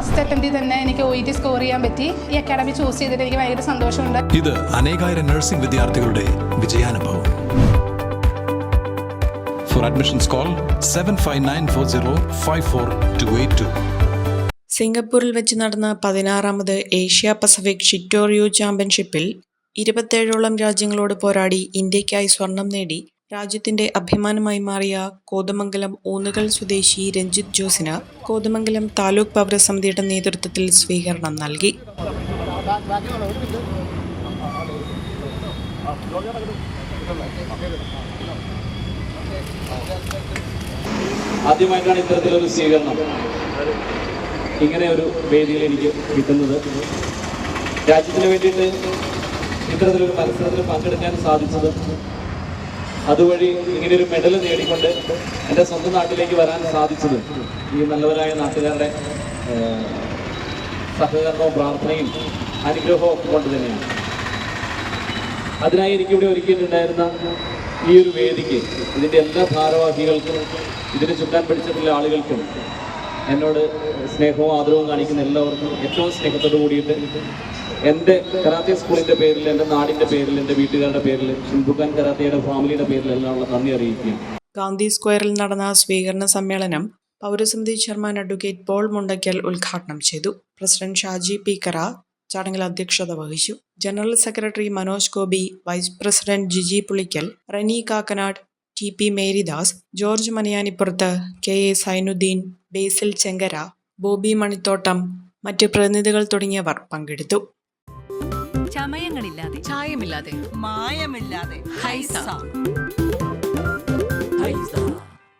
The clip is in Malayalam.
ഫസ്റ്റ് അറ്റംപ്റ്റിൽ തന്നെ എനിക്ക് ഒ ഇ ടി സ്കോർ ചെയ്യാൻ പറ്റി. ഈ അക്കാഡമി ചൂസ് ചെയ്തിട്ട് എനിക്ക് ഭയങ്കര സന്തോഷമുണ്ട്. ഇത് അനേകായിരം നഴ്സിംഗ് വിദ്യാർത്ഥികളുടെ വിജയാനുഭവം. For admissions call seven five nine four zero five four two eight two സിംഗപ്പൂരിൽ വെച്ച് നടന്ന പതിനാറാമത് ഏഷ്യ പസഫിക് ഷിറ്റോറിയോ ചാമ്പ്യൻഷിപ്പിൽ ഇരുപത്തേഴോളം രാജ്യങ്ങളോട് പോരാടി ഇന്ത്യയ്ക്കായി സ്വർണം നേടി രാജ്യത്തിന്റെ അഭിമാനമായി മാറിയ കോതമംഗലം ഊന്നുകൽ സ്വദേശി രഞ്ജിത്ത് ജോസിന് കോതമംഗലം താലൂക്ക് പൗരസമിതിയുടെ നേതൃത്വത്തിൽ സ്വീകരണം നൽകി. ആദ്യമായിട്ടാണ് ഇത്തരത്തിലൊരു സ്വീകരണം. ഇങ്ങനെ ഒരു വേദിയിൽ എനിക്ക് കിട്ടുന്നത്. രാജ്യത്തിന് വേണ്ടിയിട്ട് ഇത്തരത്തിലൊരു മത്സരത്തിൽ പങ്കെടുക്കാൻ സാധിച്ചത് അതുവഴി ഇങ്ങനെയൊരു മെഡൽ നേടിക്കൊണ്ട് എന്റെ സ്വന്തം നാട്ടിലേക്ക് വരാൻ സാധിച്ചത് ഈ നല്ലവരായ നാട്ടുകാരുടെ സഹകരണവും പ്രാർത്ഥനയും അനുഗ്രഹവും ഒക്കെ കൊണ്ട് തന്നെയാണ്. അതിനായി എനിക്കിവിടെ ഒരുക്കിയിട്ടുണ്ടായിരുന്ന ഈ ഒരു വേദിക്ക് ഇതിന്റെ എല്ലാ ഭാരവാഹികൾക്കും ഇതിനെ ചുറ്റാൻ പഠിച്ചിട്ടുള്ള ആളുകൾക്കും എന്നോട് സ്നേഹവും ആദരവും കാണിക്കുന്ന എല്ലാവർക്കും ഏറ്റവും സ്നേഹത്തോട് കൂടിയിട്ട് എന്റെ കരാത്തി സ്കൂളിന്റെ പേരിൽ എന്റെ നാടിന്റെ പേരിൽ എന്റെ വീട്ടുകാരുടെ പേരിൽ ഷിംബുഖാൻ കരാത്തിയുടെ ഫാമിലിയുടെ പേരിൽ എല്ലാമുള്ള നന്ദി അറിയിക്കുകയാണ്. ഗാന്ധി സ്ക്വയറിൽ നടന്ന സ്വീകരണ സമ്മേളനം പൗരസമിതി ചെയർമാൻ അഡ്വക്കേറ്റ് പോൾ മുണ്ടയ്ക്കൽ ഉദ്ഘാടനം ചെയ്തു. പ്രസിഡന്റ് ഷാജി പി കറ ചടങ്ങിൽ അധ്യക്ഷത വഹിച്ചു. General secretary Manoj Gopi vice president Jiji Pulickal Reni Kakkanad T P Marydas George Manayanippurath K A Sainuddin Basil Chenkara Bobby Manithottam മറ്റ് പ്രതിനിധികൾ തുടങ്ങിയവർ പങ്കെടുത്തു. ചമയങ്ങളില്ലാതെ ചായമില്ലാതെ മായമില്ലാതെ ഹൈസ. ഹൈസ.